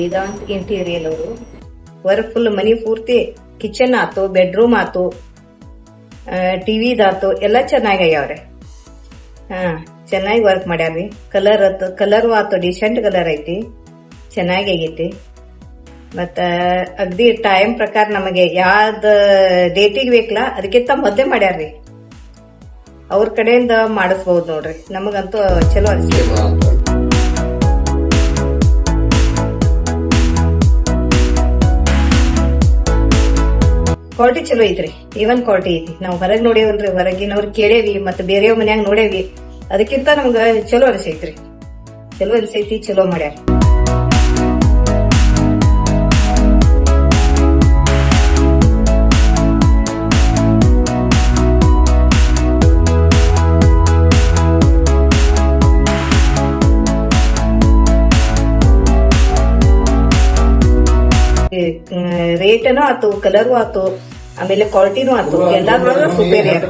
ವೇದಾಂತ್ ಇಂಟೀರಿಯಲ್ ಅವರು work full ಮನಿ ಪೂರ್ತಿ kitchen ಆತು ಬೆಡ್ರೂಮ್ ಆತು ಟಿವಿದಾತು ಎಲ್ಲ ಚೆನ್ನಾಗಿ ಆಗ್ಯಾವ್ರೆ. ಹಾ, ಚೆನ್ನಾಗಿ ವರ್ಕ್ ಮಾಡ್ಯಾರ್ರಿ. ಕಲರ್ ಆತು ಕಲರ್ ಆತು ಡಿಸೆಂಟ್ ಕಲರ್ ಐತಿ. ಚೆನ್ನಾಗಿ ಆಗೈತಿ. ಮತ್ತ, ಅಗ್ದಿ ಟೈಮ್ ಪ್ರಕಾರ ನಮಗೆ ಯಾವ್ದ ಡೇಟಿಗೆ ಬೇಕಲ್ಲ ಅದಕ್ಕಿಂತ ಮೊದಲೇ ಮಾಡ್ಯಾರ್ರಿ. ಅವ್ರ ಕಡೆಯಿಂದ ಮಾಡಿಸ್ಬಹುದು ನೋಡ್ರಿ. ನಮಗಂತೂ ಚಲೋ ಅನಿಸ್ತೀವಿ ಕ್ವಾಲಿಟಿ ಚಲೋ ಐತ್ರಿ. ಇವನ್ ಕ್ವಾಲಿಟಿ ಐತಿ. ನಾವು ಹೊರಗೆ ನೋಡೇವನ್ರಿ, ಹೊರಗಿನವ್ರು ಕೇಳೇವಿ ಮತ್ತೆ ಬೇರೆಯವ್ರ ಮನ್ಯಾಗ ನೋಡೇವಿ. ಅದಕ್ಕಿಂತ ನಮ್ಗ ಚಲೋ ಅನಿಸೈತ್ರಿ. ಚಲೋ ಅನಿಸೈತಿ, ಚಲೋ ಮಾಡ್ಯಾರ. ರೇಟನು ಆತು ಕಲರು ಆತು. ಆಮೇಲೆ ಕ್ವಾಲಿಟಿನೂ ಆತು ಎಲ್ಲಾದ್ರೊಳಗ ಸುಪೇರಿಯರ್